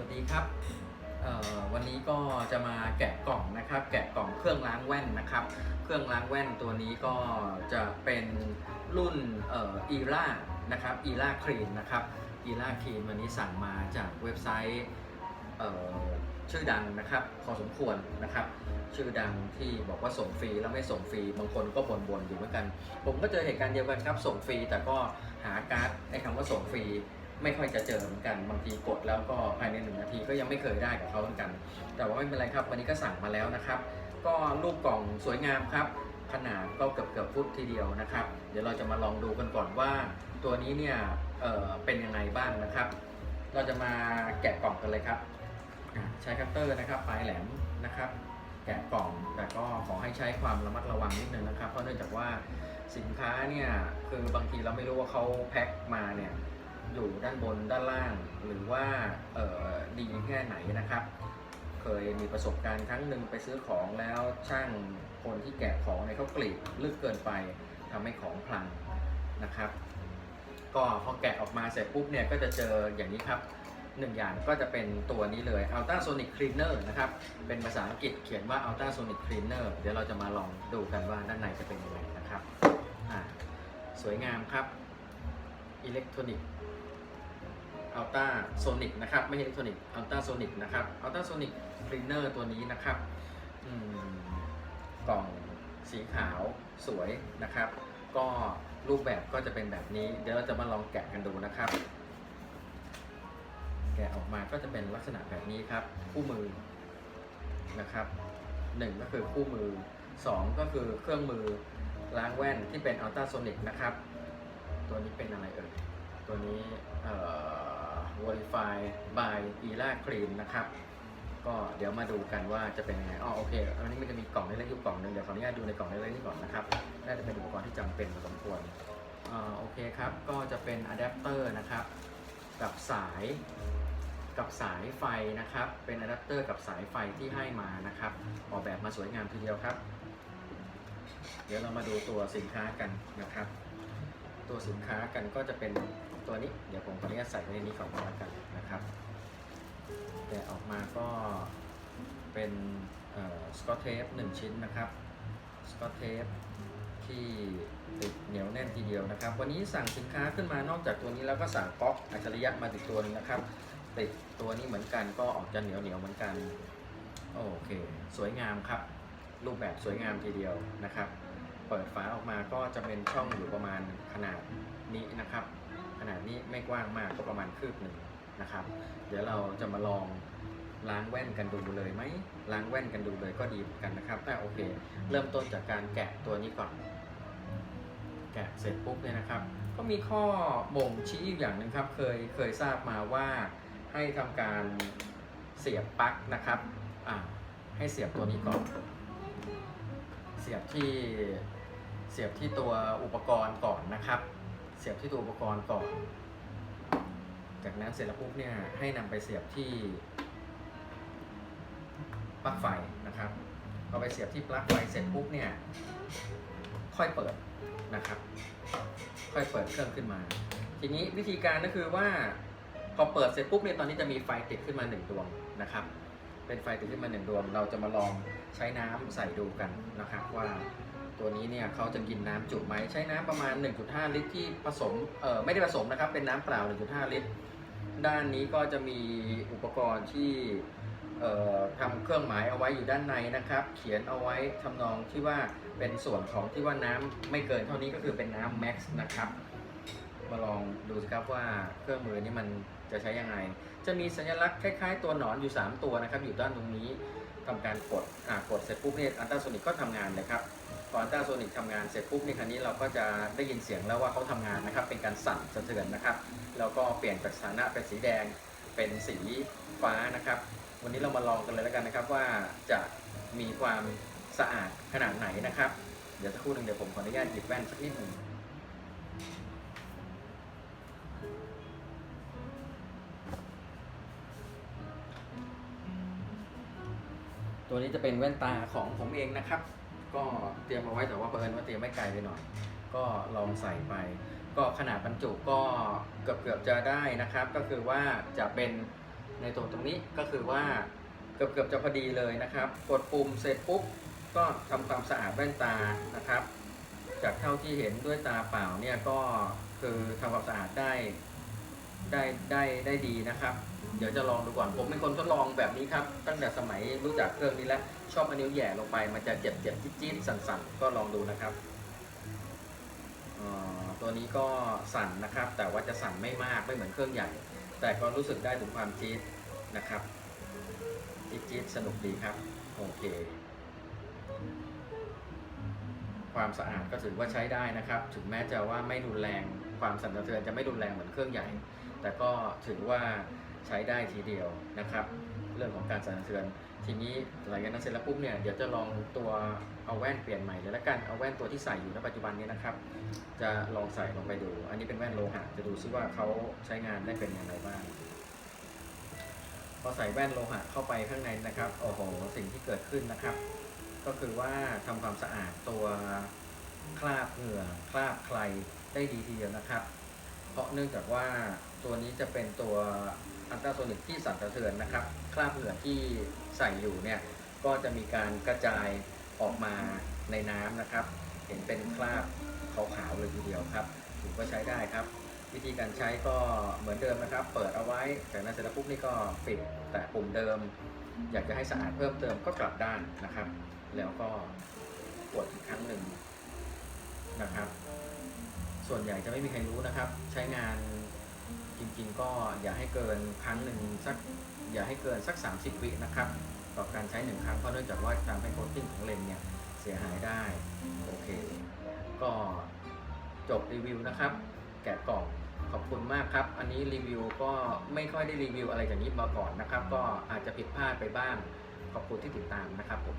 วัสดีครับวันนี้ก็จะมาแกะกล่องนะครับ แกะกล่องเครื่องล้างแว่นนะครับ เครื่องล้างแว่นตัวนี้ก็จะเป็นรุ่นเอ่ออีล่านะครับอีล่าครีนนะครับอีล่าครีนวันนี้สั่งมาจากเว็บไซต์เอ่อชื่อดังนะครับพอสมควรนะครับ ชื่อดังที่บอกว่าส่งฟรีแล้วไม่ส่งฟรีบางคนก็บ่นๆอยู่เหมือนกัน ผมก็เจอเหตุการณ์เดียวกันครับส่งฟรีแต่ก็หาการ์ดไอ้คำว่าส่งฟรี ไม่ค่อยจะเจอเหมือนกัน บางทีกดแล้วก็ภายในหนึ่งนาทีก็ยังไม่เคยได้กับเขาเหมือนกัน แต่ว่าไม่เป็นไรครับ วันนี้ก็สั่งมาแล้วนะครับ ก็รูปกล่องสวยงามครับ ขนาดก็เกือบเกือบฟุตทีเดียวนะครับ เดี๋ยวเราจะมาลองดูกันก่อนว่า ตัวนี้เนี่ยเเป็นยังไงบ้างนะครับ เราจะมาแกะกล่องกันเลยครับ ใช้คัตเตอร์นะครับปลายแหลมนะครับแกะกล่องแต่ก็ขอให้ใช้ความระมัดระวังนิดนึงนะครับ เพราะเนื่องจากว่าสินค้าเนี่ยคือบางทีเราไม่รู้ว่าเขาแพ็คมาเนี่ย อยู่ด้านบนด้านล่าง หรือว่าดีแค่ไหนนะครับ เคยมีประสบการณ์ครั้งหนึ่งไปซื้อของแล้วช่างคนที่แกะของเนี่ยเขากรีดลึกเกินไปทำให้ของพลังนะครับ ก็พอแกะออกมาเสร็จปุ๊บเนี่ยก็จะเจออย่างนี้ครับหนึ่งอย่างก็จะเป็นตัวนี้เลย Ultrasonic Cleaner นะครับ เป็นภาษาอังกฤษเขียนว่า Ultrasonic Cleaner เดี๋ยวเราจะมาลองดูกันว่าด้านในจะเป็นยังไงนะครับ สวยงามครับ Electronic Ultrasonic น อัลตราโซนิกนะครับ ไม่ใช่ Electronic Ultrasonic นะครับ Ultrasonic Cleaner ตัวนี้นะครับกล่องสีขาวสวยนะครับ ก็รูปแบบก็จะเป็นแบบนี้ เดี๋ยวเราจะมาลองแกะกันดูนะครับ แกะออกมาก็จะเป็นลักษณะแบบนี้ครับ คู่มือนะครับหนึ่งก็คือคู่มือสองก็คือเครื่องมือล้างแว่นที่เป็นอัลตราโซนิกนะครับ ตัวนี้เป็นอะไรเอ่ย ตัวนี้เอ่อ Verify by e l a Clean นะครับ ก็เดี๋ยวมาดูกันว่าจะเป็นยังไงอ๋อโอเค อันนี้มันจะมีกล่องเล็กๆอยู่กล่องหนึงเดี๋ยวขออนุญาตดูในกล่องเล็กๆนี้ก่อนนะครับ น่าจะเป็นอุปกรณ์ที่จำเป็นพอสมควรอ่าโอเคครับ ก็จะเป็นอะแดปเตอร์นะครับ กับสาย กับสายไฟนะครับ เป็นอะแดปเตอร์กับสายไฟที่ให้มานะครับ ออกแบบมาสวยงามทีเดียวครับ เดี๋ยวเรามาดูตัวสินค้ากันนะครับ ตัวสินค้ากันก็จะเป็นตัวนี้ เดี๋ยวผมขออนุญาตใส่ไว้ในนี้ก่อนก็แล้วกันนะครับ แต่ออกมาก็เป็นสกอตเทปหนึ่งชิ้นนะครับ สกอตเทปที่ติดเหนียวแน่นทีเดียวนะครับ วันนี้สั่งสินค้าขึ้นมานอกจากตัวนี้แล้วก็สั่งก๊อกอัจฉริยะมาติดตัวหนึงนะครับ ติดตัวนี้เหมือนกันก็ออกจะเหนียวเหนียวเหมือนกัน โอเค สวยงามครับ รูปแบบสวยงามทีเดียวนะครับ เปิดฝาออกมาก็จะเป็นช่องอยู่ประมาณขนาดนี้นะครับ ขนาดนี้ไม่กว้างมากก็ประมาณคืบหนึ่งนะครับ เดี๋ยวเราจะมาลองล้างแว่นกันดูเลยไหมล้างแว่นกันดูเลยก็ดีเหมือนกันนะครับแต่โอเค เริ่มต้นจากการแกะตัวนี้ก่อน แกะเสร็จปุ๊บเนี่ยนะครับ ก็มีข้อบ่งชี้อยู่อย่างหนึ่งครับ เคยเคยทราบมาว่าให้ทำการเสียบปลั๊กนะครับอ่าให้เสียบตัวนี้ก่อน เสียบที่ เสียบที่ตัวอุปกรณ์ก่อนนะครับ เสียบที่ตัวอุปกรณ์ก่อน จากนั้นเสร็จแล้วปุ๊บเนี่ยให้นำไปเสียบที่ปลั๊กไฟนะครับพอไปเสียบที่ปลั๊กไฟเสร็จปุ๊บเนี่ย ค่อยเปิดนะครับ ค่อยเปิดเครื่องขึ้นมา ทีนี้วิธีการก็คือว่าพอเปิดเสร็จปุ๊บเนี่ยตอนนี้จะมีไฟติดขึ้นมาหนึ่งดวงนะครับ เป็นไฟติดขึ้นมาหนึ่งดวง เราจะมาลองใช้น้ำใส่ดูกันนะครับว่า ตัวนี้เนี่ยเขาจะกินน้ำจุไหมใช้น้ำประมาณ 1.5 ลิตร ที่ผสมเอ่อไม่ได้ผสมนะครับเป็นน้ำเปล่า 1.5 ลิตร ด้านนี้ก็จะมีอุปกรณ์ที่เอ่อทำเครื่องหมายเอาไว้อยู่ด้านในนะครับ เขียนเอาไว้ทำนองที่ว่าเป็นส่วนของที่ว่าน้ำไม่เกินเท่านี้ก็คือเป็นน้ำแม็กซ์นะครับมาลองดูสิครับว่าเครื่องมือนี้มันจะใช้ยังไง จะมีสัญลักษณ์คล้ายๆ ตัวหนอนอยู่ 3 ตัวนะครับ อยู่ด้านตรงนี้ทำการกดอ่ากดเสร็จปุ๊บเนี่ยอัลตราโซนิกก็ทำงานเลยครับ พออัลตราโซนิกทำงานเสร็จปุ๊บในครั้นี้เราก็จะได้ยินเสียงแล้วว่าเขาทำงานนะครับ เป็นการสั่นสะเทือนนะครับ แล้วก็เปลี่ยนจากสถานะเป็นสีแดงเป็นสีฟ้านะครับ วันนี้เรามาลองกันเลยแล้วกันนะครับว่าจะมีความสะอาดขนาดไหนนะครับ เดี๋ยวสักครู่หนึ่งเดี๋ยวผมขออนุญาตหยิบแว่นสักนิดหนึ่งตัวนี้จะเป็นแว่นตาของผมเองนะครับ ก็เตรียมเอาไว้แต่ว่าเบิร์นว่าเตรียมไม่ไกลไปหน่อย ก็ลองใส่ไป ก็ขนาดบรรจุก็เกือบเกือบๆจะได้นะครับ ก็คือว่าจะเป็นในตรงตรงนี้ก็คือว่าเกือบเกือบจะพอดีเลยนะครับ กดปุ่มเสร็จปุ๊บก็ทำความสะอาดแว่นตานะครับ จากเท่าที่เห็นด้วยตาเปล่าเนี่ยก็คือทำความสะอาดได้ได้ได้ได้ดีนะครับ เดี๋ยวจะลองดูก่อนผมเป็นคนทดลองแบบนี้ครับ ตั้งแต่สมัยรู้จักเครื่องนี้แล้วชอบเอานิ้วแย่ลงไปมันจะเจ็บเจ็บจี๊ดจี๊ดสั่นๆ ก็ลองดูนะครับตัวนี้ก็สั่นนะครับ แต่ว่าจะสั่นไม่มากไม่เหมือนเครื่องใหญ่ แต่ก็รู้สึกได้ถึงความจี๊ดนะครับจี๊ดจี๊ดสนุกดีครับโอเค ความสะอาดก็ถือว่าใช้ได้นะครับ ถึงแม้จะว่าไม่รุนแรงความสั่นสะเทือนจะไม่รุนแรงเหมือนเครื่องใหญ่ แต่ก็ถือว่า ใช้ได้ทีเดียวนะครับ เรื่องของการสั่นสะเทือน ทีนี้หลังจากนั้นเสร็จแล้วปุ๊บเนี่ยเดี๋ยวจะลองตัวเอาแว่นเปลี่ยนใหม่เลยละกันเอาแว่นตัวที่ใส่อยู่ณปัจจุบันนี้นะครับ จะลองใส่ลงไปดู อันนี้เป็นแว่นโลหะจะดูซิว่าเขาใช้งานได้เป็นอย่างไรบ้างพอใส่แว่นโลหะเข้าไปข้างในนะครับโอ้โหสิ่งที่เกิดขึ้นนะครับ ก็คือว่าทำความสะอาดตัวคราบเหงื่อคราบใครได้ดีทีเดียวนะครับ เพราะเนื่องจากว่าตัวนี้จะเป็นตัวอัลตราโซนิกที่สั่นสะเทือนนะครับ คราบเหงื่อที่ใส่อยู่เนี่ยก็จะมีการกระจายออกมาในน้ำนะครับ เห็นเป็นคราบขาวๆเลยทีเดียวครับถือว่าใช้ได้ครับ วิธีการใช้ก็เหมือนเดิมนะครับ เปิดเอาไว้จากนั้นเสร็จแล้วปุ๊บนี่ก็ปิดแต่ปุ่มเดิม อยากจะให้สะอาดเพิ่มเติมก็กลับด้านนะครับ แล้วก็กดอีกครั้งหนึ่งนะครับ ส่วนใหญ่จะไม่มีใครรู้นะครับ ใช้งานจริงๆ ก็อย่าให้เกินครั้งหนึ่งสักอย่าให้เกินสัก 30 วินะครับต่อการใช้หนึ่งครั้งเพราะเนื่องจากว่าทำให้โคตติ้งของเลนเนี่ยเสียหายได้โอเค ก็จบรีวิวนะครับ แกะกล่องขอบคุณมากครับ อันนี้รีวิวก็ไม่ค่อยได้รีวิวอะไรอย่างนี้มาก่อนนะครับ ก็อาจจะผิดพลาดไปบ้าง ขอบคุณที่ติดตามนะครับผม